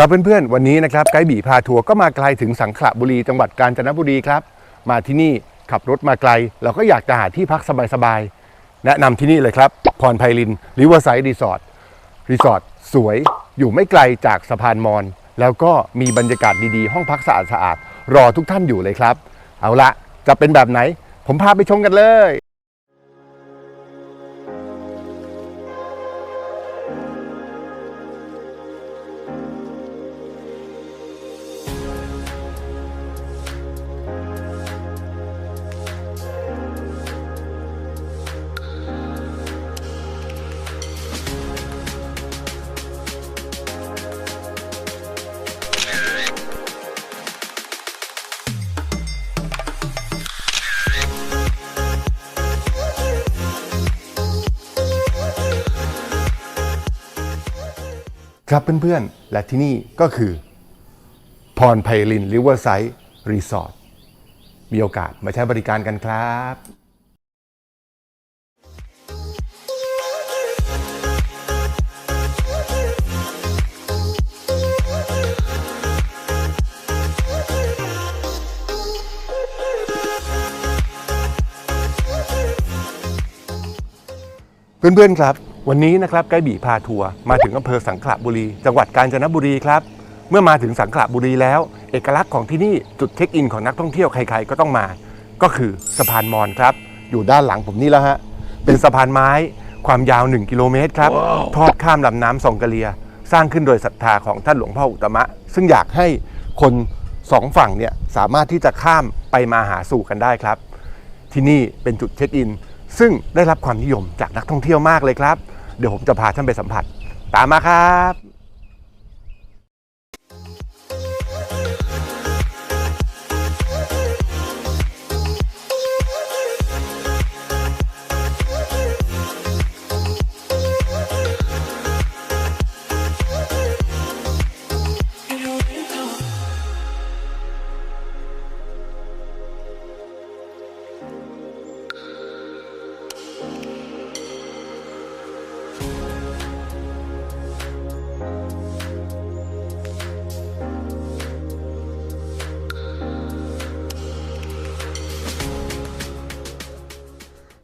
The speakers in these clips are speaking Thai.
ครับเพื่อนๆ วันนี้นะครับไกด์บีพาทัวร์ก็มาไกลถึงสังขละบุรีจังหวัดกาญจนบุรีครับ มาที่นี่ขับรถมาไกล เราก็อยากจะหาที่พักสบายๆ แนะนำที่นี่เลยครับพรไพลินริเวอร์ไซด์รีสอร์ทรีสอร์ทสวยอยู่ไม่ไกลจากสะพานมอญแล้วก็มีบรรยากาศดีๆ ห้องพักสะอาดๆรอทุกท่านอยู่เลยครับ เอาละจะเป็นแบบไหน ผมพาไปชมกันเลย ครับเพื่อนๆ และที่นี่ก็คือพรไพลินริเวอร์ไซด์รีสอร์ทมีโอกาสมาใช้บริการกันครับเพื่อนๆครับ วันนี้นะครับไกด์บีพาทัวร์มาถึงอำเภอสังขละบุรี จังหวัดกาญจนบุรีครับ เมื่อมาถึงสังขละบุรีแล้ว เอกลักษณ์ของที่นี่จุดเช็คอินของนักท่องเที่ยวใครๆก็ต้องมา ก็คือสะพานมอญครับ อยู่ด้านหลังผมนี่แล้วฮะเป็นสะพานไม้ความยาว 1 กิโลเมตรครับ ทอดข้ามลำน้ำซองกะเลีย สร้างขึ้นโดยศรัทธาของท่านหลวงพ่ออุตตมะ ซึ่งอยากให้คนสองฝั่งเนี่ยสามารถที่จะข้ามไปมาหาสู่กันได้ครับ ที่นี่เป็นจุดเช็คอิน ซึ่งได้รับความนิยมจากนักท่องเที่ยวมากเลยครับ เดี๋ยวผมจะพาท่านไปสัมผัส ตามมาครับ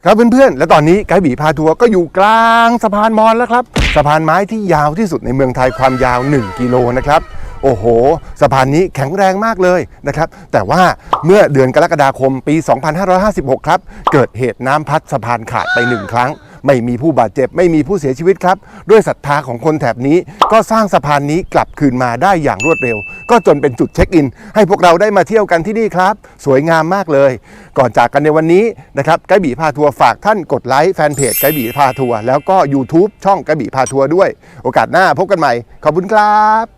ครับเพื่อนๆ และตอนนี้ไกด์บีพาทัวร์ก็อยู่กลางสะพานมอญแล้วครับ สะพานไม้ที่ยาวที่สุดในเมืองไทยความยาว 1 กิโลนะครับ โอ้โห สะพานนี้แข็งแรงมากเลยนะครับ แต่ว่าเมื่อเดือนกรกฎาคมปี 2556 ครับ เกิดเหตุน้ำพัดสะพานขาดไปหนึ่งครั้ง ไม่มีผู้บาดเจ็บ ไม่มีผู้เสียชีวิตครับ ด้วยศรัทธาของคนแถบนี้ ก็สร้างสะพานนี้กลับคืนมาได้อย่างรวดเร็ว ก็จนเป็นจุดเช็คอิน ให้พวกเราได้มาเที่ยวกันที่นี่ครับ สวยงามมากเลย ก่อนจากกันในวันนี้นะครับไกด์บีพาทัวร์ฝากท่านกดไลค์แฟนเพจไกด์บีพาทัวร์แล้วก็ YouTube ช่องไกด์บีพาทัวร์ด้วย โอกาสหน้าพบกันใหม่ขอบคุณครับ